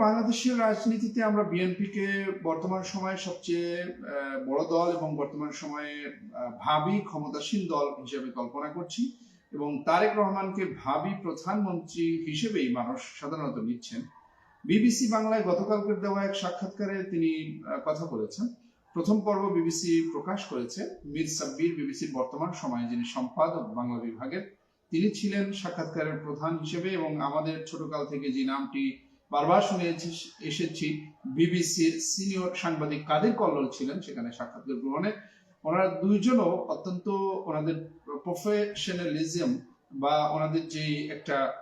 বাংলাদেশের রাজনীতিতে আমরা বিএনপিকে বর্তমান সময়ে সবচেয়ে বড় দল এবং বর্তমান সময়ে ভাবি, ক্ষমতাসীন দল হিসেবে কল্পনা করছি এবং তারেক রহমানকে ভাবি প্রধানমন্ত্রী হিসেবেই মানুষ সাধারণত নিচ্ছেন। বিবিসি বাংলায় গতকালকের দেওয়া এক সাক্ষাৎকারে তিনি কথা বলেছেন। প্রথম পর্ব বিবিসি প্রকাশ করেছে। মীর সাব্বির বিবিসির বর্তমান সময়ে যিনি সম্পাদক বাংলা বিভাগের, তিনি ছিলেন সাক্ষাৎকারের প্রধান হিসেবে এবং আমাদের ছোটকাল থেকে যে নামটি বারবার শুনে এসেছি- বিবিসির সিনিয়র সাংবাদিক কাদের কল্লোল ছিলেন, সেখানে সাক্ষাৎকার গ্রহণে। ওনারা দুইজনও অত্যন্ত ওনাদের প্রফেশনালিজম বা ওনাদের যে একটা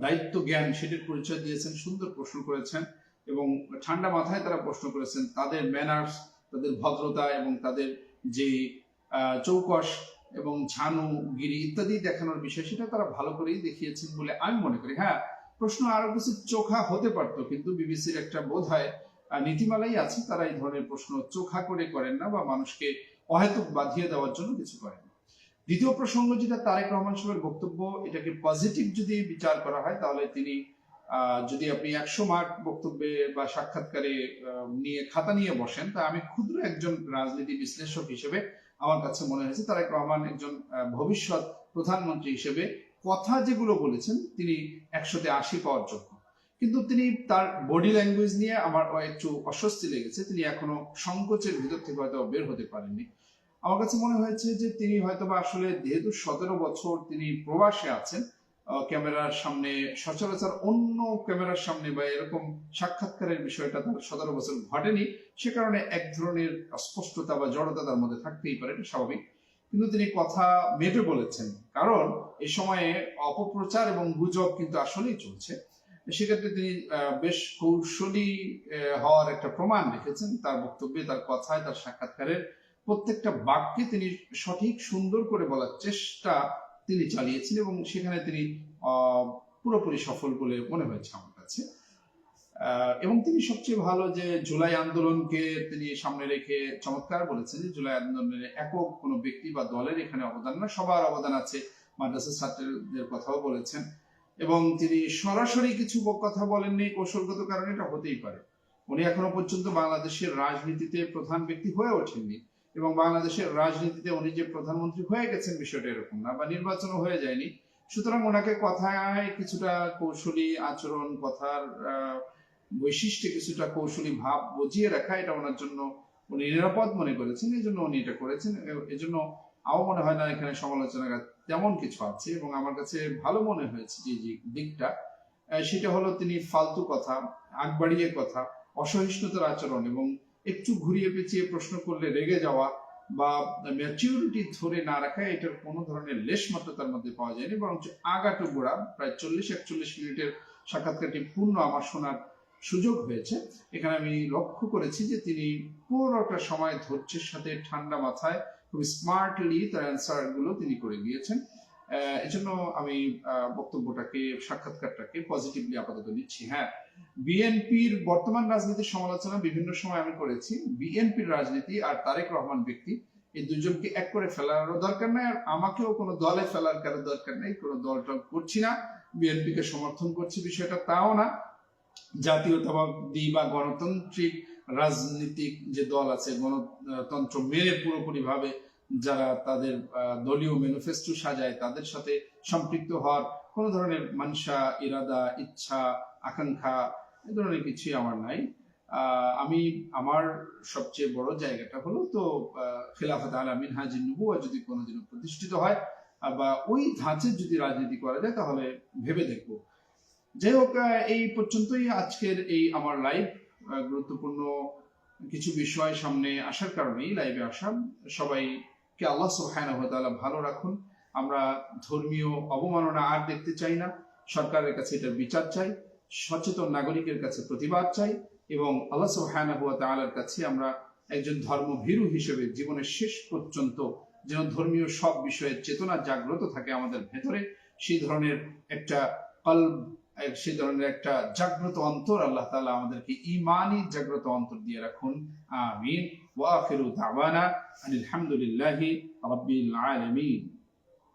দায়িত্ব জ্ঞান, সেটির পরিচয় দিয়েছেন, সুন্দর প্রশ্ন করেছেন এবং ঠান্ডা মাথায় তারা প্রশ্ন করেছেন, তাদের ম্যানার্স তাদের ভদ্রতা এবং তাদের যে চৌকস এবং ঝানু, গিরি ইত্যাদি দেখানোর বিষয়, সেটা তারা ভালো করেই দেখিয়েছেন বলে আমি মনে করি। হ্যাঁ প্রশ্ন আরও কিছু চোখা হতে পারতো, কিন্তু বিবিসির একটা বোধ হয় নীতিমালাই আছে, তারা এই ধরনের প্রশ্ন চোখা করে করেন না বা মানুষকে অহেতুক বাঁধিয়ে দেওয়ার জন্য কিছু করেন। দ্বিতীয় প্রসঙ্গ যেটা তারেক রহমান সাহেবের বক্তব্য, এটাকে পজিটিভ যদি বিচার করা হয়, তাহলে তিনি যদি আপনি একশো মার্ক বক্তব্যে বা সাক্ষাৎকারে নিয়ে খাতা নিয়ে বসেন, তা আমি ক্ষুদ্র একজন রাজনীতি বিশ্লেষক হিসেবে আমার কাছে মনে হয়েছে, তারেক রহমান একজন ভবিষ্যৎ প্রধানমন্ত্রী হিসেবে কথা যেগুলো বলেছেন, তিনি একশোতে আশি পাওয়ার যোগ্য। কিন্তু তিনি তার বডি ল্যাঙ্গুয়েজ নিয়ে আমার একটু অস্বস্তি লেগেছে। তিনি এখনও সংকোচের ভিতর থেকে হয়তো বের হতে পারেননি। আমার কাছে মনে হয়েছে যে তিনি হয়তো বা আসলে যেহেতু সতেরো বছর তিনি প্রবাসে আছেন ক্যামেরার সামনে সচরাচর অন্য ক্যামেরার সামনে বা এরকম সাক্ষাৎকারের বিষয়টা তার সতেরো বছর ঘটেনি, সে কারণে এক ধরনের অস্পষ্টতা বা জড়তা তার মধ্যে থাকতেই পারে, এটা স্বাভাবিক। কিন্তু তিনি কথা মেটে বলেছেন। কারণ এই সময়ে অপপ্রচার এবং গুজব কিন্তু আসলেই চলছে। সেক্ষেত্রে তিনি বেশ কৌশলী হওয়ার একটা প্রমাণ রেখেছেন। তার বক্তব্যে, তার কথায়, তার সাক্ষাৎকারের প্রত্যেকটা বাক্যে তিনি সঠিক, সুন্দর করে বলার চেষ্টা তিনি চালিয়েছেন এবং সেখানে তিনি পুরোপুরি সফল বলে মনে হয়েছে আমার কাছে। এবং তিনি সবচেয়ে ভালো যে জুলাই আন্দোলনকে তিনি সামনে রেখে চমৎকার বলেছেন যে জুলাই আন্দোলনের একক কোনো ব্যক্তি বা দলের এখানে অবদান না সবার অবদান আছে মাদ্রাসা ছাত্রদের কথাও বলেছেন। এবং তিনি সরাসরি কিছু কথা বলেননি কৌশলগত কারণে এটা হতেই পারে। উনি এখনও পর্যন্ত বাংলাদেশের রাজনীতিতে প্রধান ব্যক্তি হয়ে ওঠেননি এবং বাংলাদেশের রাজনীতিতে উনি যে প্রধানমন্ত্রী হয়ে গেছেন বিষয়টা এরকম না বা নির্বাচনও হয়ে যায়নি। সুতরাং ওনাকে কথায় কিছুটা কৌশলী আচরণ কথার আহ, বৈশিষ্ট্যে কিছুটা কৌশলী ভাব বুঝিয়ে রাখা এটা ওনার জন্য উনি নিরাপদ মনে করেছেন, এই জন্য উনি এটা করেছেন। এজন্য আমার মনে হয় না এখানে সমালোচনা তেমন কিছু আছে এবং আমার কাছে ভালো মনে হয়েছে যে যে দিকটা সেটা হলো তিনি ফালতু কথা আগ বাড়িয়ে কথা, অসহিষ্ণুতার আচরণ এবং একটু ঘুরিয়ে পেঁচিয়ে প্রশ্ন করলে রেগে যাওয়া বা ম্যাচিউরিটি ধরে না রাখা, এটার কোনো ধরনের লেশ মাত্র তার মধ্যে পাওয়া যায়নি। বরং আগাটু গোড়া প্রায় চল্লিশ একচল্লিশ মিনিটের সাক্ষাৎকারটি পূর্ণ আমার শোনার সুযোগ হয়েছে। এখানে আমি লক্ষ্য করেছি যে তিনি পুরোটা সময় ধৈর্যের সাথে ঠান্ডা মাথায় খুব স্মার্টলি তার অ্যান্সারগুলো তিনি করে গিয়েছেন এজন্য আমি বক্তব্যটাকে, সাক্ষাৎকারটাকে পজিটিভলি আপাতত নিচ্ছি। হ্যাঁ বিএনপির বর্তমান রাজনীতির সমালোচনা বিভিন্ন সময় আমি করেছি। বিএনপির রাজনীতি আর তারেক রহমান ব্যক্তি, এই দুজনকে এক করে ফেলারও দরকার নাই আর আমাকেও কোনো দলে ফেলার কারও দরকার নেই। কোনো টল করছি না। বিএনপিকে সমর্থন করছি বিষয়টা, তাও না। জাতীয়তাবাদী বা গণতান্ত্রিক রাজনীতিক যে দল আছে, গণতন্ত্র মেনে পুরোপুরি ভাবে যারা তাদের দলীয় ম্যানিফেস্টো সাজায়, তাদের সাথে সম্পৃক্ত হওয়ার কোনো ধরনের মানসা, ইরাদা, ইচ্ছা, আকাঙ্ক্ষা এ ধরনের কিছুই আমার নাই। আমি, আমার সবচেয়ে বড় জায়গাটা হলো তো খেলাফত আলা মিনহাজি নবুয়া যদি কোনোদিনও প্রতিষ্ঠিত হয় বা ওই ধাঁচে যদি রাজনীতি করা যায় তাহলে ভেবে দেখব। যাই হোক এই পর্যন্তই আজকের এই আমার লাইভ গুরুত্বপূর্ণ কিছু বিষয় সামনে আসার কারণেই লাইভে আসা সবাইকে আল্লাহ ওয়া ভালো রাখুন। আমরা ধর্মীয় অবমাননা আর দেখতে চাই না। সরকারের কাছে এটার বিচার চাই, সচেতন নাগরিকের কাছে প্রতিবাদ চাই এবং আল্লাহ তাআলার কাছে আমরা একজন ধর্মভীরু হিসেবে জীবনের শেষ পর্যন্ত যেন ধর্মীয় সব বিষয়ে চেতনা জাগ্রত থাকে আমাদের ভেতরে, সেই ধরনের একটা কলব সেই ধরনের একটা জাগ্রত অন্তর আল্লাহ তালা আমাদেরকে ইমানই জাগ্রত অন্তর দিয়ে রাখুন। আমিন। ওয়া ফিরু দাওয়ানা আনিল হামদুলিল্লাহি রাব্বিল আলামিন।